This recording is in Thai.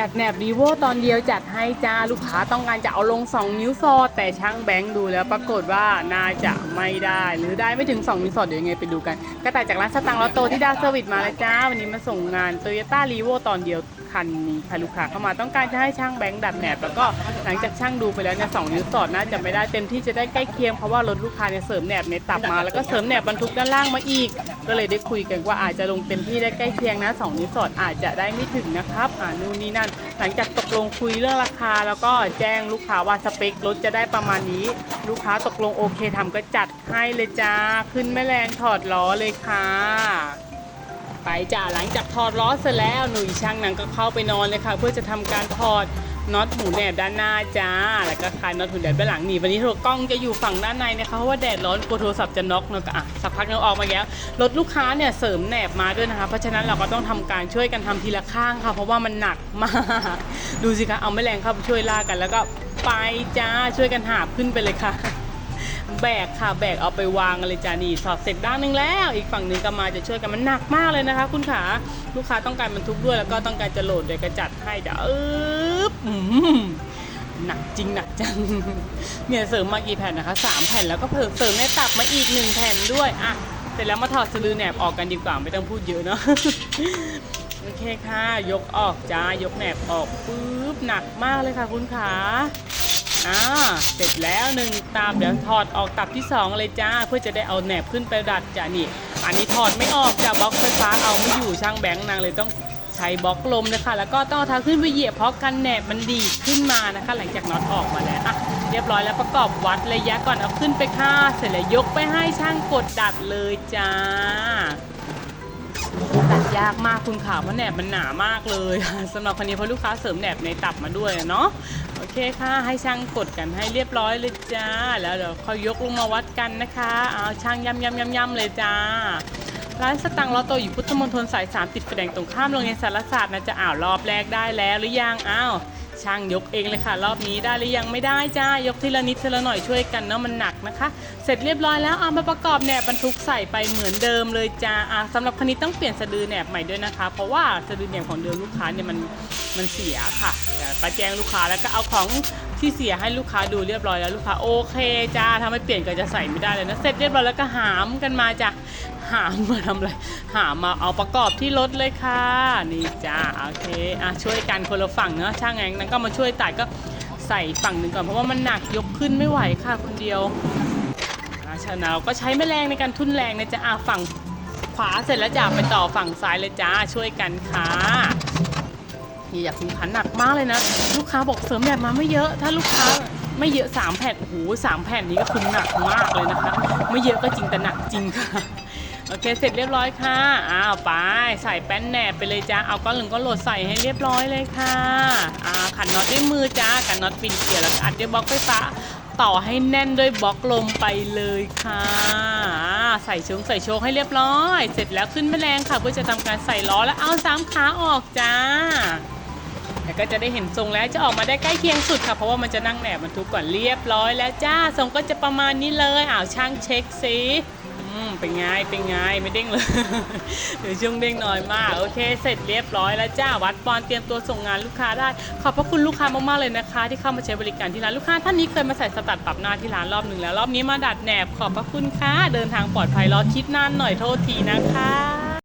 ดัดแหนบรีโวตอนเดียวจัดให้จ้าลูกค้าต้องการจะเอาลง 2 นิ้วสอดแต่ช่างแบงค์ดูแล้วปรากฏว่าน่าจะไม่ได้ หรือได้ไม่ถึง 2 นิ้วสอดเดี๋ยวยังไงไปดูกัน กระต่ายจากร้านสตังค์ลอตโตที่ดาวเซอร์วิสมาแล้วจ้า วันนี้มาส่งงานโตโยต้ารีโวตอนเดียวคันนี้ค่ะลูกค้าเข้ามาต้องการจะให้ช่างแบงค์ดัดแหนบแล้วก็หลังจากช่างดูไปแล้วเนี่ยสองนิ้วสอดน่าจะไม่ได้เต็มที่จะได้ใกล้เคียงเพราะว่ารถลูกค้าเนี่ยเสริมแหนบในตับมาแล้วก็เสริมแหนบบรรทุกด้านล่างมาอีก ก็เลยได้คุยกันว่าอาจจะลงเต็มที่ได้ใกล้เคียงนะสองนิ้วสอดอาจจะได้ไม่ถึงนะครับอ่านู่นนี่นั่น หลังจากตกลงคุยเรื่องราคา แล้วก็แจ้งลูกค้าว่าสเปครถจะได้ประมาณนี้ ลูกค้าตกลงโอเคทำก็จัดให้เลยจ้าขึ้นแม่แรงถอดล้อเลยค่ะ ไปจ้าหลังจากถอดล้อเสร็จแล้วหนุ่ยช่างหนังก็เข้าไปนอนเลยค่ะ เพื่อจะทำการถอดน็อตหูแหนบด้านหน้าจ้า แล้วก็คลายน็อตหูแหนบด้านหลังนี่วันนี้โทรกล้องจะอยู่ฝั่งด้านในนะคะเพราะว่าแดดร้อนกลัวโทรศัพท์จะน็อกเนอะก็อะสักพักนึงออกมาแล้วรถลูกค้าเนี่ยเสริมแหนบมาด้วยนะคะ เพราะฉะนั้นเราก็ต้องทำการช่วยกันทำทีละข้างค่ะ เพราะว่ามันหนักมากดูสิคะเอาแม่แรงเข้าไปช่วยลากกัน แล้วก็ไปจ้าช่วยกันหาบขึ้นไปเลยค่ะ แบกค่ะแบกเอาไปวางเลยจ้านี่สอดเสร็จด้านหนึ่งแล้ว อีกฝั่งหนึ่งก็มาจะช่วยกันมันหนักมากเลยนะคะ คุณขาลูกค้าต้องการบรรทุกด้วยแล้วก็ต้องการจะโหลดโดยกระจัดให้จ้ะอึ๊บอืมหนักจริงหนักจังเนี่ยเสริมมากี่แผ่นนะคะสามแผ่นแล้วก็เพิ่มเสริมในตับมาอีกหนึ่งแผ่นด้วยอะเสร็จแล้วมาถอดสลือแหนบออกกันดีกว่าไม่ต้องพูดเยอะเนาะโอเคค่ะ ยกออกจ้ายกแหนบออกปุ๊บหนักมากเลยค่ะคุณขา อ่าเสร็จแล้วหนึ่งตาบเดี๋ยวถอดออกตับที่สองเลยจ้า เพื่อจะได้เอาแหนบขึ้นไปดัดจ้ะนี่ อันนี้ถอดไม่ออกจ้ะบล็อกไฟฟ้าเอาไม่อยู่ช่างแบงค์นางเลยต้องใช้บล็อกลมนะคะแล้วก็ต้องเอาเท้าขึ้นไปเหยียบเพราะกันแหนบมันดีขึ้นมานะคะ หลังจากน็อตออกมาแล้วอะเรียบร้อยแล้วประกอบวัดระยะก่อนเอาขึ้นไปค่าเสร็จแล้วยกไปให้ช่างกดดัดเลยจ้า ตัดยากมากคุณขาเพราะแหนบมันหนามากเลยสำหรับคนนี้เพราะลูกค้าเสริมแหนบในตับมาด้วยเนาะโอเคค่ะ ให้ช่างกดกันให้เรียบร้อยเลยจ้า แล้วเดี๋ยวเขายกลงมาวัดกันนะคะเอาช่างยำยำยำยำเลยจ้าร้านสตังค์ลอตโตอยู่พุทธมณฑลสาย3ติดไฟแดงตรงข้ามโรงเรียนสารศาสตร์นะจะอ้าวรอบแรกได้แล้วหรือยังอ้าว ช่างยกเองเลยค่ะ รอบนี้ได้หรือยังไม่ได้จ้ายกทีละนิดทีละหน่อยช่วยกันเนาะมันหนักนะคะ เสร็จเรียบร้อยแล้วเอามาประกอบแหนบบรรทุกใส่ไปเหมือนเดิมเลยจ้าอะสำหรับคันนี้ต้องเปลี่ยนสะดือแหนบใหม่ด้วยนะคะ เพราะว่าสะดือแหนบของเดิมลูกค้าเนี่ยมันมันเสียค่ะไปแจ้งลูกค้าแล้วก็เอาของ ที่เสียให้ลูกค้าดูเรียบร้อยแล้วลูกค้าโอเคจ้าถ้าไม่เปลี่ยนก็จะใส่ไม่ได้เลยนะเสร็จเรียบร้อยแล้วก็หามกันมาจ้ะหามมาทำอะไรหามมาเอาประกอบที่รถเลยค่ะนี่จ้าโอเคอะช่วยกันคนละฝั่งเนาะช่างแองนั้นก็มาช่วยตัดก็ใส่ฝั่งหนึ่งก่อนเพราะว่ามันหนักยกขึ้นไม่ไหวค่ะคนเดียวอะชาแนลก็ใช้แม่แรงในการทุ่นแรงนะจ๊ะอะฝั่งขวาเสร็จแล้วจ้ะไปต่อฝั่งซ้ายเลยจ้าช่วยกันค่ะ นี่อยากคุณขันหนักมากเลยนะ ลูกค้าบอกเสริมแบบมาไม่เยอะ ถ้าลูกค้าไม่เยอะสามแผ่นโอ้โหสามแผ่นนี้ก็คือหนักมากเลยนะคะ ไม่เยอะก็จริงแต่หนักจริงค่ะโอเค เสร็จเรียบร้อยค่ะ อ้าวไปใส่แป้นแหนบไปเลยจ้า เอาก้อนหนึ่งก็โหลดใส่ให้เรียบร้อยเลยค่ะ อ่าขันน็อตด้วยมือจ้าขันน็อตปินเกลียวแล้วก็อัดด้วยบล็อกไฟฟ้าต่อให้แน่นด้วยบล็อกลมไปเลยค่ะ ใส่ชงใส่โชคให้เรียบร้อย เสร็จแล้วขึ้นแมลงค่ะเพื่อจะทำการใส่ล้อแล้วเอาสามขาออกจ้า แล้วก็จะได้เห็นทรงแล้วจะออกมาได้ใกล้เคียงสุดค่ะ เพราะว่ามันจะนั่งแหนบมันทุกก่อนเรียบร้อยแล้วจ้าทรงก็จะประมาณนี้เลยอ้าวช่างเช็คสิอืมเป็นไงเป็นไงไม่เด้งเลยเดี๋ยวช่วงเด้งน้อยมากโอเค เสร็จเรียบร้อยแล้วจ้าวัดปอนเตรียมตัวส่งงานลูกค้าได้ ขอบพระคุณลูกค้ามากๆเลยนะคะ ที่เข้ามาใช้บริการที่ร้านลูกค้าท่านนี้เคยมาใส่สตัดปรับหน้าที่ร้านรอบหนึ่งแล้วรอบนี้มาดัดแหนบขอบพระคุณค่ะเดินทางปลอดภัยรอคิดนานหน่อยโทษทีนะคะ